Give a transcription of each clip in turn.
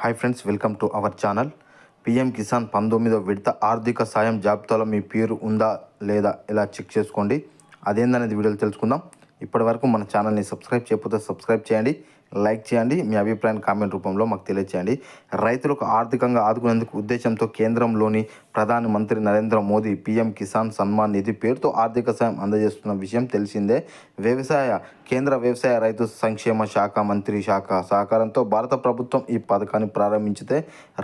Hi friends welcome to our channel PM Kisan పంతొమ్మిదో విడత ఆర్థిక సాయం జాబితాలో మీ పేరు ఉందా లేదా ఇలా చెక్ చేసుకోండి. అదేందనేది వీడియోలు తెలుసుకుందాం. ఇప్పటి వరకు మన ఛానల్ని సబ్స్క్రైబ్ చేయకపోతే సబ్స్క్రైబ్ చేయండి లైక్ చేయండి మీ అభిప్రాయాన్ని కామెంట్ రూపంలో మాకు తెలియచేయండి. రైతులకు ఆర్థికంగా ఆదుకునేందుకు ఉద్దేశంతో కేంద్రంలోని ప్రధాని మంత్రి నరేంద్ర మోదీ పీఎం కిసాన్ సన్మాన్ నిధి పేరుతో ఆర్థిక సాయం అందజేస్తున్న విషయం తెలిసిందే. వ్యవసాయ కేంద్ర వ్యవసాయ రైతు సంక్షేమ శాఖ మంత్రి శాఖ సహకారంతో భారత ప్రభుత్వం ఈ పథకాన్ని ప్రారంభించితే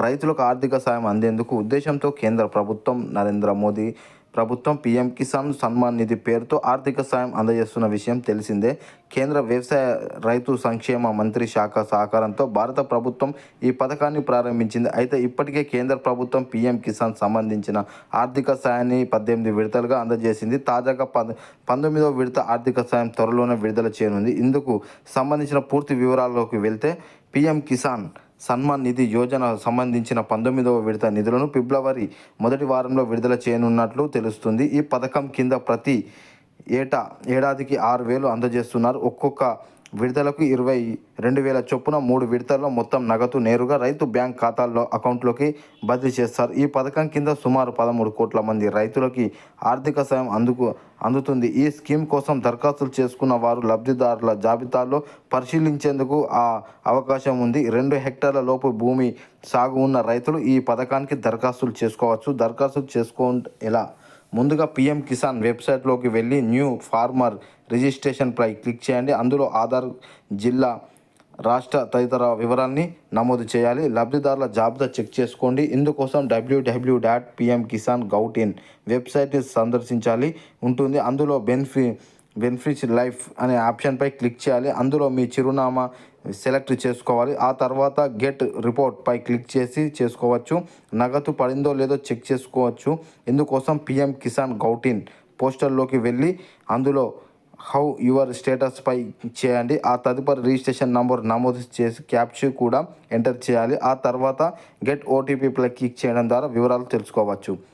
రైతులకు ఆర్థిక సాయం అందేందుకు ఉద్దేశంతో కేంద్ర ప్రభుత్వం నరేంద్ర మోదీ ప్రభుత్వం పీఎం కిసాన్ సన్మాన్ నిధి పేరుతో ఆర్థిక సాయం అందజేస్తున్న విషయం తెలిసిందే. కేంద్ర వ్యవసాయ రైతు సంక్షేమ మంత్రి శాఖ సహకారంతో భారత ప్రభుత్వం ఈ పథకాన్ని ప్రారంభించింది. అయితే ఇప్పటికే కేంద్ర ప్రభుత్వం పీఎం కిసాన్ సంబంధించిన ఆర్థిక సాయాన్ని పద్దెనిమిది విడతలుగా అందజేసింది. తాజాగా పద పంతొమ్మిదవ విడత ఆర్థిక సాయం త్వరలోనే విడుదల చేయనుంది. ఇందుకు సంబంధించిన పూర్తి వివరాల్లోకి వెళ్తే పీఎం కిసాన్ సన్మాన్ నిధి యోజన సంబంధించిన పంతొమ్మిదవ విడత నిధులను ఫిబ్రవరి మొదటి వారంలో విడుదల చేయనున్నట్లు తెలుస్తుంది. ఈ పథకం కింద ప్రతి ఏటా ఏడాదికి ఆరు వేలు అందజేస్తున్నారు. ఒక్కొక్క విడతలకు ఇరవై రెండు వేల చొప్పున మూడు విడతల్లో మొత్తం నగదు నేరుగా రైతు బ్యాంక్ ఖాతాల్లో అకౌంట్లోకి బదిలీ చేస్తారు. ఈ పథకం కింద సుమారు పదమూడు కోట్ల మంది రైతులకి ఆర్థిక సాయం అందుకు అందుతుంది. ఈ స్కీమ్ కోసం దరఖాస్తులు చేసుకున్న వారు లబ్ధిదారుల జాబితాలో పరిశీలించేందుకు ఆ అవకాశం ఉంది. రెండు హెక్టార్ల లోపు భూమి సాగు ఉన్న రైతులు ఈ పథకానికి దరఖాస్తులు చేసుకోవచ్చు. దరఖాస్తులు చేసుకో ఎలా? ముందుగా పిఎం కిసాన్ వెబ్సైట్లోకి వెళ్ళి న్యూ ఫార్మర్ రిజిస్ట్రేషన్పై క్లిక్ చేయండి. అందులో ఆధార్ జిల్లా రాష్ట్ర తదితర వివరాల్ని నమోదు చేయాలి. లబ్ధిదారుల జాబితా చెక్ చేసుకోండి. ఇందుకోసం W W dot PM Kisan gov in వెబ్సైట్ని సందర్శించాలి. ఉంటుంది. అందులో బెనిఫి బెనిఫిట్స్ లైఫ్ అనే ఆప్షన్పై క్లిక్ చేయాలి. అందులో మీ చిరునామా సెలెక్ట్ చేసుకోవాలి. ఆ తర్వాత గెట్ రిపోర్ట్పై క్లిక్ చేసి చేసుకోవచ్చు. నగదు పడిందో లేదో చెక్ చేసుకోవచ్చు. ఇందుకోసం పిఎం కిసాన్ గౌటిన్ పోస్టర్లోకి వెళ్ళి అందులో హౌ యువర్ స్టేటస్ పై చేయండి. ఆ తదుపరి రిజిస్ట్రేషన్ నంబర్ నమోదు చేసి క్యాప్చర్ కూడా ఎంటర్ చేయాలి. ఆ తర్వాత గెట్ ఓటీపీపై క్లిక్ చేయడం ద్వారా వివరాలు తెలుసుకోవచ్చు.